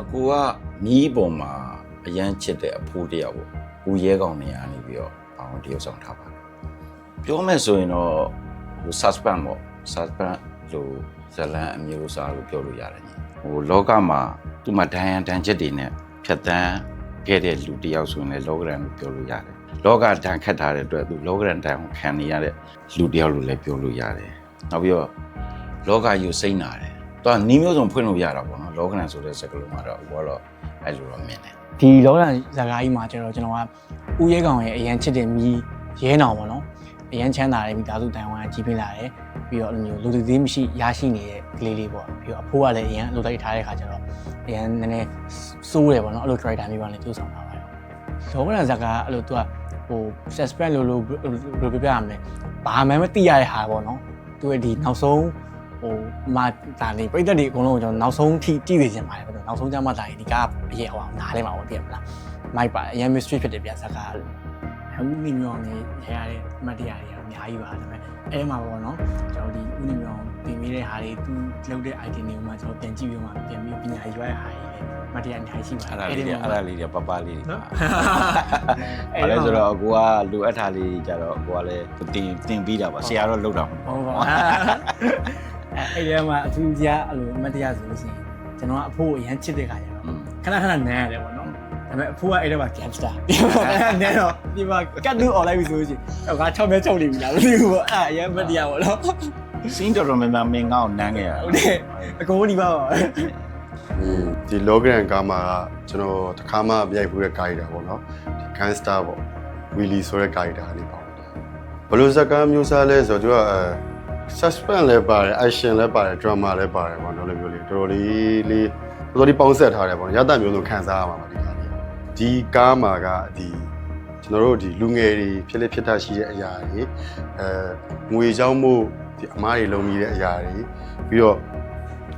အကူကနီးပေါ်မှာအရန်ချစ်တဲ့အဖိုးတယောက်ပေါ့ဦးရဲကောင်နေရနေပြီးတော့ဘာလို့တရုပ်ဆောင်ထားပါလဲပြောမယ်ဆိုရင်တော့ဟို suspend ပေါ့ suspend လို့ဇလန်အမျိုးအစားလို့ပြောလို့ရတယ်ညီဟိုလောကမှာသူ့မှာဒဏ်ရာဒဏ်ချက်တွေနဲ့ဖြတ်တန်းခဲ့တဲ့လူတယောက်ဆိုရင်လည်းလောကရန်လို့ပြောလို့ရတယ်လောကဒဏ်ခတ်ထားတဲ့အတွက်သူလောကရန်ဒဏ်ကိုခံနေရတဲ့လူတယောက်လို့လည်းပြောလို့ရတယ်နောက်ပြီးတော့လောကယူစိမ့်နာတယ်။ သူကနီးမျိုးစုံဖွင့်လို့ရတာပေါ့နော်။လောကနံဆိုတဲ့စကားလုံးကတော့ဘောတော့အဲ့လိုတော့မြင်တယ်ဒီလောကဇာကားကြီးမှာကျတော့ကျွန်တော်ကဦးရဲကောင်ရဲ့အရန်ချစ်တဲ့မိရဲနောင်ပေါ့နော်အရန်ချမ်းသာတဲ့မိသားစုတိုင်ဝမ်ကကြီးပေးလာတယ်ပြီးတော့အဲ့လိုမျိုးလူသူသေးမရှိရရှိနေတဲ့ကလေးလေးပေါ့ပြီးတော့အဖိုးကလည်းအရန်လိုတိုက်ထားတဲ့ခါကျတော့အရန်နည်းနည်းစိုးတယ်ပေါ့နော်အဲ့လို character မျိုးပါလေသူ့ဆောင်တာပါတယ်လောကဇာကားအဲ့လိုသူကဟို suspend လို့လို့ဘယ်လိုပြောပြရမလဲဘာမှမသိရတဲ့ဟာပေါ့နော်သူရဲ့ဒီနောက်ဆုံး ဟိုမာတာနေပြိတ္တတွေအကုန်လုံးကိုကျွန်တော်နောက်ဆုံးထိကြည့်နေချင်ပါတယ်ဗျနောက်ဆုံးကျမှလာရင်ဒီကားအရေးဟောအောင်နားလဲမှာပေါ့တည်မလားမိုက်ပါအရင် mystery ဖြစ်တယ်ဗျာဇာကားလို့ဦးနေမြောင်နေရရတဲ့အမှတ်တရတွေအများကြီးပါဒါပေမဲ့အဲမှာပေါ့နော်ကျွန်တော်ဒီဦးနေမြောင်တင်ပေးတဲ့ဟာတွေသူလုပ်တဲ့ item တွေကိုမှကျွန်တော်ပြန်ကြည့်ပြီးမှပြန်ပြီးပညာရွက်ရဟာတွေအမှတ်တရအများကြီးရှိပါ။အဲ့ဒါလေးတွေအဲ့ဒါလေးတွေပပလေးတွေ။ဘာအဲ့လဲဒါဆိုဆိုတော့တော့အကူကလူအပ်ထားလေးကြတော့အကူကလည်းတင်တင်ပြီးတာပါ။ဆရာတော့လောက်တာမဟုတ်ဟုတ်ပါအဲ့ အဲ့ဒီမှာအထူးကြီးအဲ့လိုအမှတ်တရဆိုလို့ရှိရင်ကျွန်တော်ကအဖိုးအရန်ချစ်တဲ့ခါကျတော့ဘူးခဏခဏနန်းရတယ်ပေါ့နော်ဒါပေမဲ့အဖိုးကအဲ့တော့က gangster နန်းတော့ဒီမှာကတ်တူអော်လိုက်ပြီဆိုလို့ရှိရင်ဟိုက6မဲချုပ်နေပြီလားမသိဘူးပေါ့အဲ့အရန်မတရားပေါ့နော်။စင်းတော်တော်များများမင်းငေါ့နန်းခဲ့ရဟုတ်တယ်အကုန်ဒီပါပါဒီလောဂရန်ကားမှာကျွန်တော်တခါမှမြိုက်ဖူးတဲ့ကာရီတာပေါ့နော်ဒီ gangster ပေါ့ဝီလီဆိုတဲ့ကာရီတာလေးပေါ့ဘယ်လိုဇာတ်ကားမျိုးစားလဲဆိုတော့သူကအဲ suspense လည်းပါတယ် action လည်းပါတယ် drama လည်းပါတယ်ပေါ့နော်လိုမျိုးလေးတော်တော်လေးလေးတော်တော်လေးပေါင်းဆက်ထားတယ်ပေါ့နော်ရတမျိုးလုံးခံစားရမှာပါဒီကားလေးဒီကားမှာကဒီကျွန်တော်တို့ဒီလူငယ်တွေဖြစ်လက်ဖြစ်တာရှိတဲ့အရာတွေအဲငွေချောင်းမှုဒီအမားတွေလုံးမိတဲ့အရာတွေပြီးတော့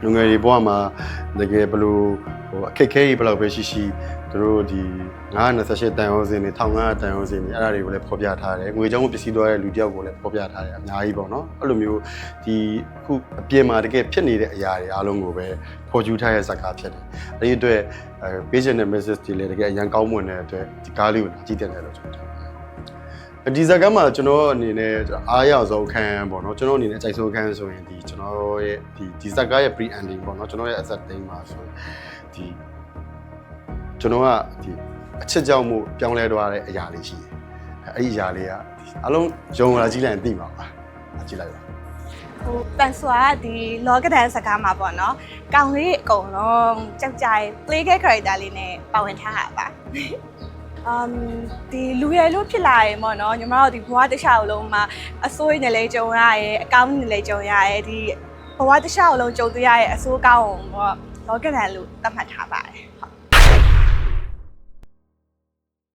လူငယ်တွေဘဝမှာတကယ်ဘယ်လို ဟိုအခက်အခဲကြီးဘယ်လောက်ပဲရှိရှိသူတို့ဒီ928တန်ရုံးစင်တွေ1500တန်ရုံးစင်တွေအဲ့ဒါတွေကိုလည်းဖော်ပြထားတယ်ငွေကြောင့်ပစ္စည်းသွားတဲ့လူတယောက်ကိုလည်းဖော်ပြထားတယ်အများကြီးပေါ့နော်အဲ့လိုမျိုးဒီအခုအပြင်မှာတကယ်ဖြစ်နေတဲ့အရာတွေအားလုံးကိုပဲဖော်ကျူထားတဲ့ဇာတ်ကားဖြစ်တယ်အဲ့ဒီအတွက်အဲ patient နဲ့ message တွေလည်းတကယ်အရန်ကောင်းမွန်တဲ့အတွက်ဒီကားလေးကိုကြည့်တဲ့တယ်လို့ကျွန်တော်ပြော ဒီဇာတ်ကားမှာကျွန်တော်အနေနဲ့အားရဆုံးအခန်းပေါ့နော်ကျွန်တော်အနေနဲ့အကြိုက်ဆုံးအခန်းဆိုရင်ဒီကျွန်တော်ရဲ့ဒီဒီဇာတ်ကားရဲ့ pre ending ပေါ့နော်ကျွန်တော်ရဲ့ asset တိမ်းမှာဆိုရင်ဒီကျွန်တော်ကဒီအချစ်ကြောင့်မှုပြောင်းလဲသွားတဲ့အရာလေးရှိတယ်အဲ့ဒီအရာလေးကအလုံးယုံလာကြည့်လိုက်ရင်သိမှာပါကြည့်လိုက်ပါဟိုပန်ဆွာကဒီလောကဒန်စကားမှာပေါ့နော်။ကောင်းလေးအကုန်လုံးကြောက်ကြိုင် play character လေးနဲ့ပါဝင်ထားတာပါ။ um ဒီလူရယ်လို့ဖြစ်လာရင်ပေါ့နော်ညီမတို့ဒီဘဝတစ်လျှောက်လုံးမှာအစိုးရနဲ့လည်းကြုံရရဲအကောင်းနဲ့လည်းကြုံရရဲဒီဘဝတစ်လျှောက်လုံးကြုံတွေ့ရရဲ့အဆိုးကောင်းအောင်ပေါ့လောကဒန်လို့သတ်မှတ်ထားပါတယ်